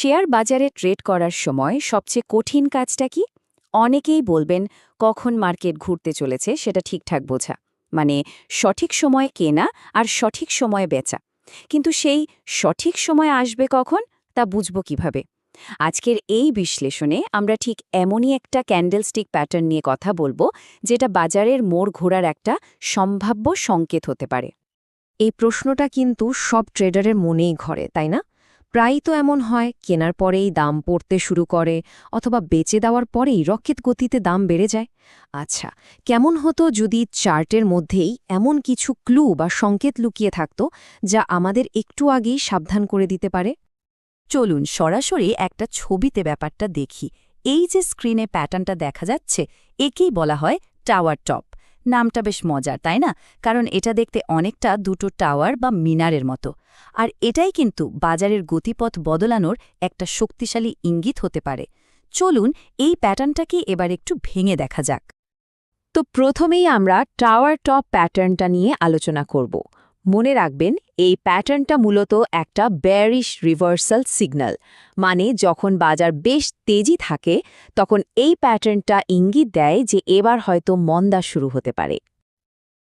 Share বাজারে trade করার সময় সবচেয়ে কঠিন কাজটা কি? অনেকেই বলবেন, কখন মার্কেট ঘুরতে চলেছে সেটা ঠিকঠাক বোঝা। মানে সঠিক সময়ে কেনা আর সঠিক সময়ে বেচা। কিন্তু সেই সঠিক সময় আসবে কখন? তা বুঝব কীভাবে? আজকের এই বিশ্লেষণে আমরা ঠিক এমনই একটা ক্যান্ডেলস্টিক প্যাটার্ন নিয়ে কথা বলব, যেটা বাজারের মোড় ঘোরার একটা সম্ভাব্য সংকেত হতে পারে। এই প্রশ্নটা কিন্তু সব ট্রেডারের মনেই ঘরে, তাই না? প্রায়ই তো এমন হয়, কেনার পরেই দাম পড়তে শুরু করে অথবা বেচে দেওয়ার পরেই রকেট গতিতে দাম বেড়ে যায়। আচ্ছা কেমন হতো যদি চার্টের মধ্যেই এমন কিছু ক্লু বা সংকেত লুকিয়ে থাকত যা আমাদের একটু আগেই সাবধান করে দিতে পারে? চলুন সরাসরি একটা ছবিতে ব্যাপারটা দেখি। এই যে স্ক্রিনে প্যাটার্নটা দেখা যাচ্ছে, একেই বলা হয় টাওয়ার টপ। নামটা বেশ মজার, তাই না? কারণ এটা দেখতে অনেকটা দুটো টাওয়ার বা মিনারের মতো। আর এটাই কিন্তু বাজারের গতিপথ বদলানোর একটা শক্তিশালী ইঙ্গিত হতে পারে। চলুন, এই প্যাটার্নটাকে এবার একটু ভেঙে দেখা যাক। তো প্রথমেই আমরা টাওয়ার টপ প্যাটার্নটা নিয়ে আলোচনা করব। মনে রাখবেন, এই প্যাটার্নটা মূলত একটা ব্যারিশ রিভার্সাল সিগন্যাল মানে যখন বাজার বেশ তেজি থাকে, তখন এই প্যাটার্নটা ইঙ্গিত দেয় যে এবার হয়তো মন্দা শুরু হতে পারে।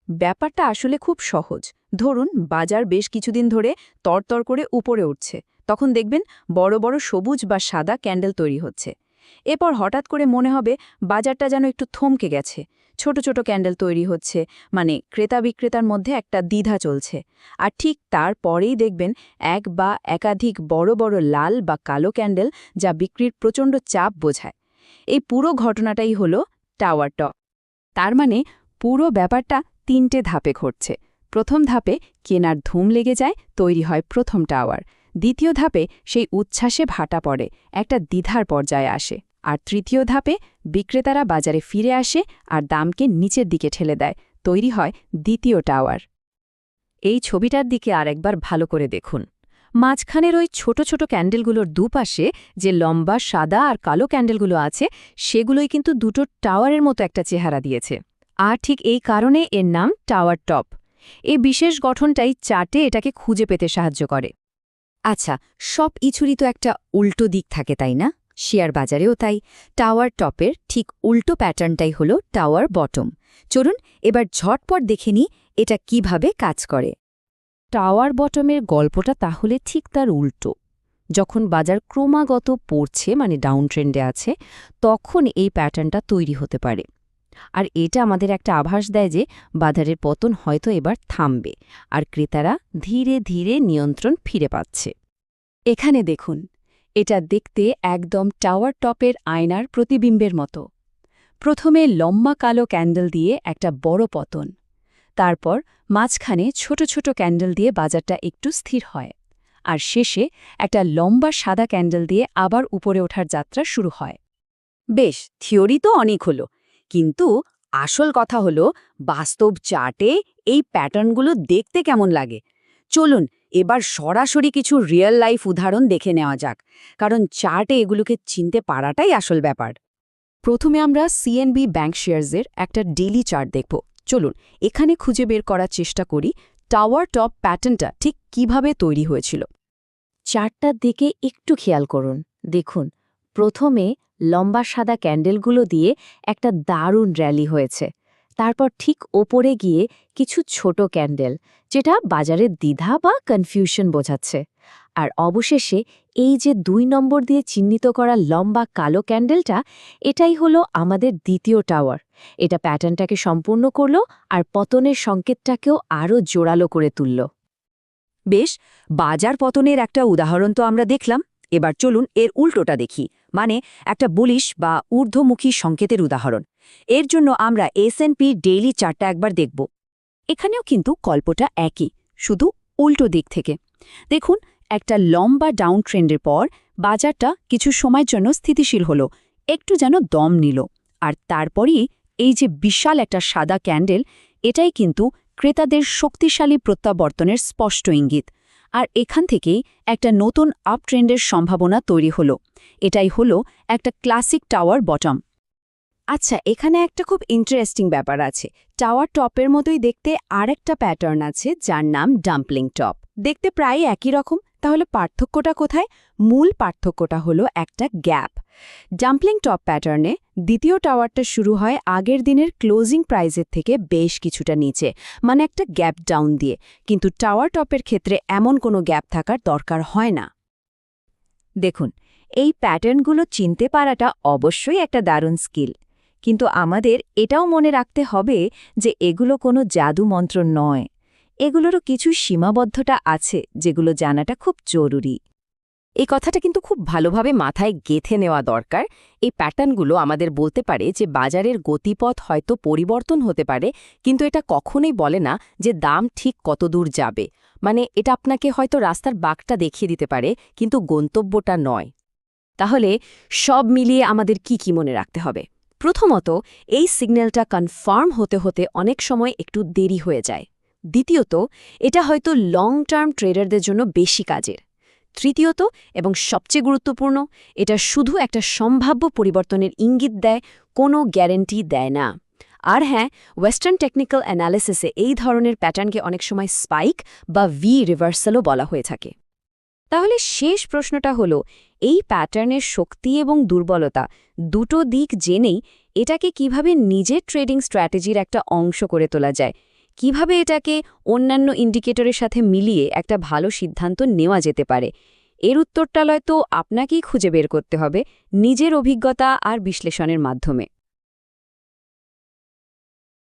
ব্যাপারটা আসলে খুব সহজ। ধরুন, বাজার বেশ কিছুদিন ধরে তরতর করে উপরে উঠছে। তখন দেখবেন বড় বড় সবুজ বা সাদা ক্যান্ডেল তৈরি হচ্ছে। এরপর হঠাৎ করে মনে হবে বাজারটা যেন একটু থমকে গেছে। ছোট ছোট ক্যান্ডেল তৈরি হচ্ছে। মানে ক্রেতা বিক্রেতার মধ্যে একটা দ্বিধা চলছে। আর ঠিক তারপরেই দেখবেন এক বা একাধিক বড় বড় লাল বা কালো ক্যান্ডেল যা বিক্রির প্রচণ্ড চাপ বোঝায়। এই পুরো ঘটনাটাই হল টাওয়ার টপ তার মানে পুরো ব্যাপারটা তিনটে ধাপে ঘটছে। প্রথম ধাপে কেনার ধুম লেগে যায়, তৈরি হয় প্রথম টাওয়ার। দ্বিতীয় ধাপে সেই উচ্ছ্বাসে ভাটা পড়ে, একটা দ্বিধার পর্যায়ে আসে। আর তৃতীয় ধাপে বিক্রেতারা বাজারে ফিরে আসে আর দামকে নিচের দিকে ঠেলে দেয়। তৈরি হয় দ্বিতীয় টাওয়ার। এই ছবিটার দিকে আরেকবার ভালো করে দেখুন। মাঝখানের ওই ছোট ছোট ক্যান্ডেলগুলোর দুপাশে যে লম্বা, সাদা আর কালো ক্যান্ডেলগুলো আছে, সেগুলোই কিন্তু দুটো টাওয়ারের মতো একটা চেহারা দিয়েছে। আর ঠিক এই কারণে এর নাম টাওয়ার টপ। এই বিশেষ গঠনটাই চার্টে এটাকে খুঁজে পেতে সাহায্য করে। আচ্ছা সব ইছুরই তো একটা উল্টো দিক থাকে, তাই না? শেয়ার বাজারেও তাই। টাওয়ার টপের ঠিক উল্টো প্যাটার্নটাই হল টাওয়ার বটম। চলুন এবার ঝটপট দেখে নিই এটা কীভাবে কাজ করে। টাওয়ার বটমের গল্পটা তাহলে ঠিক তার উল্টো। যখন বাজার ক্রমাগত পড়ছে মানে ডাউন ট্রেন্ডে আছে, তখন এই প্যাটার্নটা তৈরি হতে পারে। আর এটা আমাদের একটা আভাস দেয় যে বাজারের পতন হয়তো এবার থামবে, আর ক্রেতারা ধীরে ধীরে নিয়ন্ত্রণ ফিরে পাচ্ছে। এখানে দেখুন এটা দেখতে একদম টাওয়ার টপের আয়নার প্রতিবিম্বের মতো। প্রথমে লম্বা কালো ক্যান্ডেল দিয়ে একটা বড় পতন। তারপর মাঝখানে ছোট ছোট ক্যান্ডেল দিয়ে বাজারটা একটু স্থির হয়। আর শেষে একটা লম্বা সাদা ক্যান্ডেল দিয়ে আবার উপরে ওঠার যাত্রা শুরু হয়। বেশ, থিওরি তো অনেক হলো। কিন্তু আসল কথা হলো, বাস্তব চার্টে এই প্যাটার্নগুলো দেখতে কেমন লাগে? চলুন এবার সরাসরি কিছু রিয়েল লাইফ উদাহরণ দেখে নেওয়া যাক। কারণ চার্টে এগুলোকে চিনতে পারাটাই আসল ব্যাপার। প্রথমে আমরা সিএনবি ব্যাংক শেয়ার্সের একটা ডেইলি চার্ট দেখব। চলুন, এখানে খুঁজে বের করার চেষ্টা করি টাওয়ার টপ প্যাটার্নটা ঠিক কীভাবে তৈরি হয়েছিল। চার্টটার দিকে একটু খেয়াল করুন। দেখুন, প্রথমে লম্বা সাদা ক্যান্ডেলগুলো দিয়ে একটা দারুণ র্যালি হয়েছে। তারপর ঠিক ওপরে গিয়ে কিছু ছোট ক্যান্ডেল, যেটা বাজারের দ্বিধা বা কনফিউশন বোঝাচ্ছে। আর অবশেষে এই যে দুই নম্বর দিয়ে চিহ্নিত করা লম্বা কালো ক্যান্ডেলটা, এটাই হলো আমাদের দ্বিতীয় টাওয়ার। এটা প্যাটার্নটাকে সম্পূর্ণ করল আর পতনের সংকেতটাকেও আরও জোরালো করে তুলল। বেশ, বাজার পতনের একটা উদাহরণ তো আমরা দেখলাম। এবার চলুন এর উল্টোটা দেখি। মানে একটা বুলিশ বা ঊর্ধ্বমুখী সংকেতের উদাহরণ। এর জন্য আমরা এসএনপি ডেইলি চার্টটা একবার দেখব। এখানেও কিন্তু কল্পটা একই, শুধু উল্টো দিক থেকে। দেখুন, একটা লম্বা ডাউন ট্রেন্ডের পর বাজারটা কিছু সময়ের জন্য স্থিতিশীল হলো, একটু যেন দম নিল। আর তারপরই এই যে বিশাল একটা সাদা ক্যান্ডেল এটাই কিন্তু ক্রেতাদের শক্তিশালী প্রত্যাবর্তনের স্পষ্ট ইঙ্গিত। আর এখান থেকেই একটা নতুন আপ ট্রেন্ডের সম্ভাবনা তৈরি হলো। এটাই হলো একটা ক্লাসিক টাওয়ার বটম। আচ্ছা এখানে একটা খুব ইন্টারেস্টিং ব্যাপার আছে। টাওয়ার টপের মতোই দেখতে আরেকটা প্যাটার্ন আছে যার নাম ডাম্পলিং টপ। দেখতে প্রায় একই রকম তাহলে পার্থক্যটা কোথায়? মূল পার্থক্যটা হলো একটা গ্যাপ। ডাম্পলিং টপ প্যাটার্নে দ্বিতীয় টাওয়ারটা শুরু হয় আগের দিনের ক্লোজিং প্রাইজের থেকে বেশ কিছুটা নিচে মানে একটা গ্যাপ ডাউন দিয়ে। কিন্তু টাওয়ার টপের ক্ষেত্রে এমন কোনো গ্যাপ থাকার দরকার হয় না। দেখুন, এই প্যাটার্নগুলো চিনতে পারাটা অবশ্যই একটা দারুণ স্কিল। কিন্তু আমাদের এটাও মনে রাখতে হবে যে এগুলো কোনো জাদু মন্ত্র নয়। এগুলোরও কিছু সীমাবদ্ধতা আছে যেগুলো জানাটা খুব জরুরি। এই কথাটা কিন্তু খুব ভালোভাবে মাথায় গেথে নেওয়া দরকার। এই প্যাটার্নগুলো আমাদের বলতে পারে যে বাজারের গতিপথ হয়তো পরিবর্তন হতে পারে, কিন্তু এটা কখনোই বলে না যে দাম ঠিক কত দূর যাবে। মানে এটা আপনাকে হয়তো রাস্তার বাঁকটা দেখিয়ে দিতে পারে, কিন্তু গন্তব্যটা নয়। তাহলে সব মিলিয়ে আমাদের কি কি মনে রাখতে হবে? প্রথমত, এই সিগন্যালটা কনফার্ম হতে হতে অনেক সময় একটু দেরি হয়ে যায়। দ্বিতীয়ত, এটা হয়তো লং টার্ম ট্রেডারদের জন্য বেশি কাজের। তৃতীয়ত, এবং সবচেয়ে গুরুত্বপূর্ণ, এটা শুধু একটা সম্ভাব্য পরিবর্তনের ইঙ্গিত দেয়, কোনো গ্যারেন্টি দেয় না। আর হ্যাঁ ওয়েস্টার্ন টেকনিক্যাল অ্যানালিসিসে এই ধরনের প্যাটার্নকে অনেক সময় স্পাইক বা ভি রিভার্সালও বলা হয়ে থাকে। তাহলে শেষ প্রশ্নটা হল, এই প্যাটার্নের শক্তি এবং দুর্বলতা দুটো দিক জেনেই এটাকে কীভাবে নিজের ট্রেডিং স্ট্র্যাটেজির একটা অংশ করে তোলা যায় কীভাবে এটাকে অন্যান্য ইন্ডিকেটরের সাথে মিলিয়ে একটা ভালো সিদ্ধান্ত নেওয়া যেতে পারে? এর উত্তরটালয় তো আপনাকেই খুঁজে বের করতে হবে নিজের অভিজ্ঞতা আর বিশ্লেষণের মাধ্যমে।